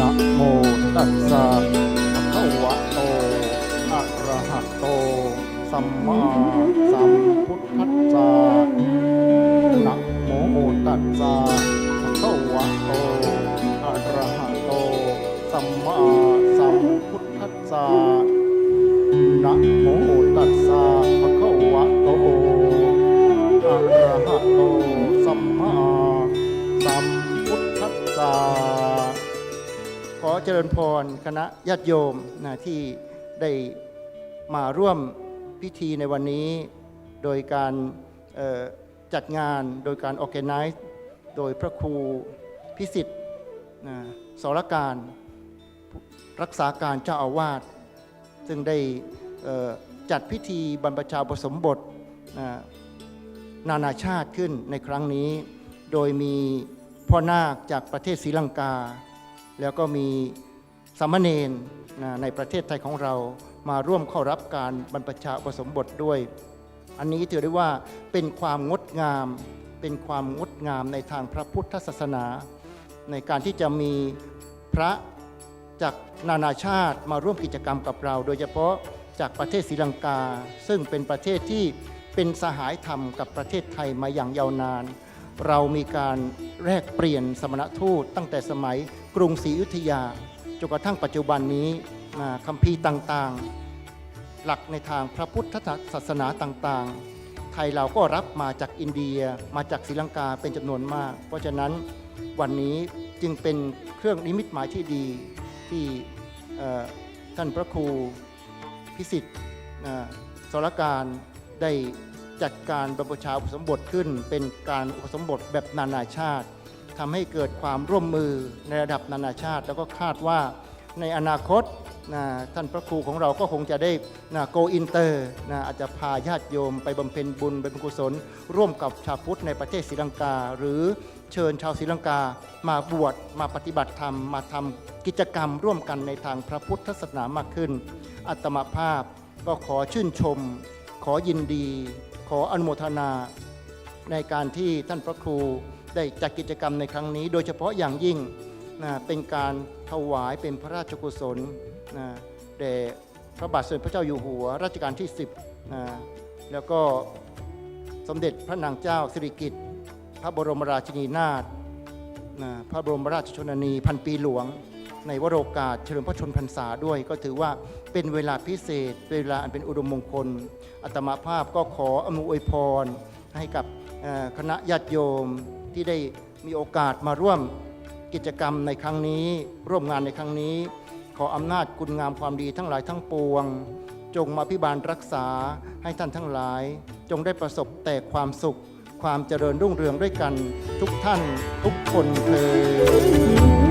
นะโมตัสสะภะคะวะโต อะระหะโต สัมมาสัมพุทธัสสะนะโมตัสสะภะคะวะโต อะระหะโต สัมมาสัมพุทธัสสะนะโม เจริญพรคณะญาติโยมนะที่ได้มาร่วมพิธีในวันนี้ โดยการจัดงานโดยการ organize โดยพระครูพิสิทธิ์นะสรการรักษาการเจ้าอาวาสซึ่งได้จัดพิธีบรรพชาอุปสมบทนะนานาชาติขึ้นในครั้งนี้ โดยมีพ่อนาคจากประเทศศรีลังกา แล้วก็มีสามเณรในประเทศไทยของเรามาร่วมเข้ารับการบรรพชาอุปสมบทด้วย อันนี้ถือได้ว่าเป็นความงดงาม เป็นความงดงามในทางพระพุทธศาสนา ในการที่จะมีพระจากนานาชาติมาร่วมกิจกรรมกับเรา โดยเฉพาะจากประเทศศรีลังกา ซึ่งเป็นประเทศที่เป็นสหายธรรมกับประเทศไทยมาอย่างยาวนาน เรามีการแลกเปลี่ยนสมณทูตตั้งแต่สมัยกรุงศรีอยุธยาจนกระทั่งปัจจุบันนี้คัมภีร์ต่างๆ หลักในทางพระพุทธศาสนาต่างๆ ไทยเราก็รับมาจากอินเดียมาจากศรีลังกาเป็นจำนวนมาก เพราะฉะนั้นวันนี้จึงเป็นเครื่องนิมิตหมายที่ดีที่ท่านพระครูพิสิทธิ์อ่าสรการได้ จัดการบรรพชาอุปสมบทขึ้น เป็นการอุปสมบทแบบนานาชาติทำให้เกิดความร่วมมือในระดับนานาชาติ แล้วก็คาดว่าในอนาคตนะท่านพระครูของเราก็คงจะได้นะโกอินเตอร์นะอาจจะพาญาติโยมไปบำเพ็ญบุญบำเพ็ญกุศล ร่วมกับชาวพุทธในประเทศศรีลังกา หรือเชิญชาวศรีลังกา มาบวชมาปฏิบัติธรรม มาทำกิจกรรมร่วมกันในทางพระพุทธศาสนามากขึ้น อัตมาภาพก็ขอชื่นชม ขอยินดี ขออนุโมทนา ในการที่ท่านพระครูได้จัดกิจกรรมในครั้งนี้ โดยเฉพาะอย่างยิ่งนะเป็นการถวายเป็นพระราชกุศลนะแด่พระบาทสมเด็จพระเจ้าอยู่หัวรัชกาลที่ 10นะแล้วก็สมเด็จพระนางเจ้าสิริกิติ์พระบรมราชินีนาถนะพระบรมราชชนนีพันปีหลวง ในวโรกาสเฉลิมพระชนพรรษาด้วย ก็ถือว่าเป็นเวลาพิเศษ เวลาอันเป็นอุดมมงคลอัตมาภาพก็ขออำนวยพร ให้กับคณะญาติโยมที่ได้มีโอกาสมาร่วมกิจกรรมในครั้งนี้ ร่วมงานในครั้งนี้ ขออำนาจคุณงามความดีทั้งหลายทั้งปวง จงมาพิบาลรักษาให้ท่านทั้งหลาย จงได้ประสบแต่ความสุขความเจริญรุ่งเรืองด้วยกันทุกท่านทุกคนเทอ